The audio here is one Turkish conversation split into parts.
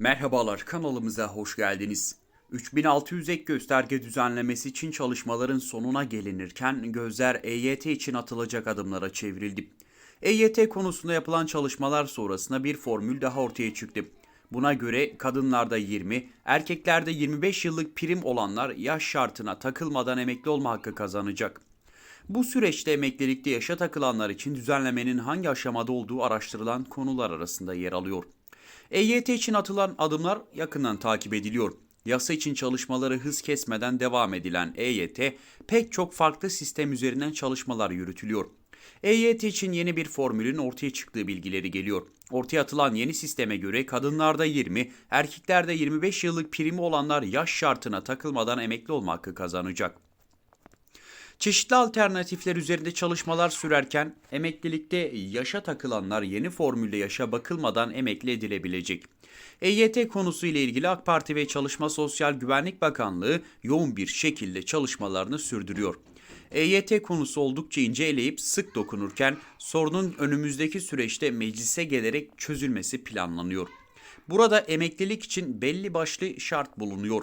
Merhabalar kanalımıza hoş geldiniz. 3600 ek gösterge düzenlemesi için çalışmaların sonuna gelinirken gözler EYT için atılacak adımlara çevrildi. EYT konusunda yapılan çalışmalar sonrasında bir formül daha ortaya çıktı. Buna göre kadınlarda 20, erkeklerde 25 yıllık prim olanlar yaş şartına takılmadan emekli olma hakkı kazanacak. Bu süreçte emeklilikte yaşa takılanlar için düzenlemenin hangi aşamada olduğu araştırılan konular arasında yer alıyor. EYT için atılan adımlar yakından takip ediliyor. Yasa için çalışmaları hız kesmeden devam edilen EYT, pek çok farklı sistem üzerinden çalışmalar yürütülüyor. EYT için yeni bir formülün ortaya çıktığı bilgileri geliyor. Ortaya atılan yeni sisteme göre kadınlarda 20, erkeklerde 25 yıllık primi olanlar yaş şartına takılmadan emekli olma hakkı kazanacak. Çeşitli alternatifler üzerinde çalışmalar sürerken emeklilikte yaşa takılanlar yeni formülle yaşa bakılmadan emekli edilebilecek. EYT konusu ile ilgili AK Parti ve Çalışma Sosyal Güvenlik Bakanlığı yoğun bir şekilde çalışmalarını sürdürüyor. EYT konusu oldukça ince eleyip sık dokunurken sorunun önümüzdeki süreçte meclise gelerek çözülmesi planlanıyor. Burada emeklilik için belli başlı şart bulunuyor.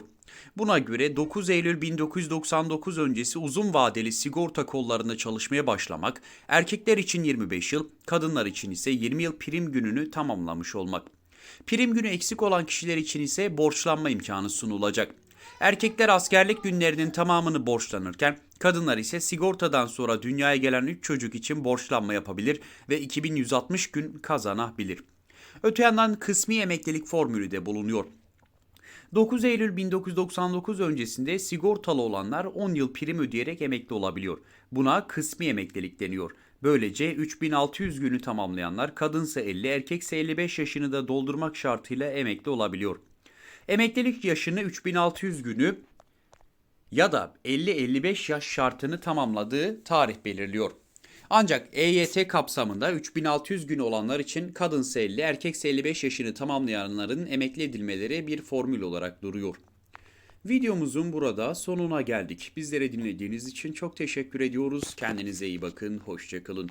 Buna göre 9 Eylül 1999 öncesi uzun vadeli sigorta kollarında çalışmaya başlamak, erkekler için 25 yıl, kadınlar için ise 20 yıl prim gününü tamamlamış olmak. Prim günü eksik olan kişiler için ise borçlanma imkanı sunulacak. Erkekler askerlik günlerinin tamamını borçlanırken kadınlar ise sigortadan sonra dünyaya gelen 3 çocuk için borçlanma yapabilir ve 2160 gün kazanabilir. Öte yandan kısmi emeklilik formülü de bulunuyor. 9 Eylül 1999 öncesinde sigortalı olanlar 10 yıl prim ödeyerek emekli olabiliyor. Buna kısmi emeklilik deniyor. Böylece 3600 günü tamamlayanlar kadınsa 50 erkekse 55 yaşını da doldurmak şartıyla emekli olabiliyor. Emeklilik yaşını 3600 günü ya da 50-55 yaş şartını tamamladığı tarih belirliyor. Ancak EYT kapsamında 3600 gün olanlar için kadınsa 50, erkekse 55 yaşını tamamlayanların emekli edilmeleri bir formül olarak duruyor. Videomuzun burada sonuna geldik. Bizlere dinlediğiniz için çok teşekkür ediyoruz. Kendinize iyi bakın, hoşçakalın.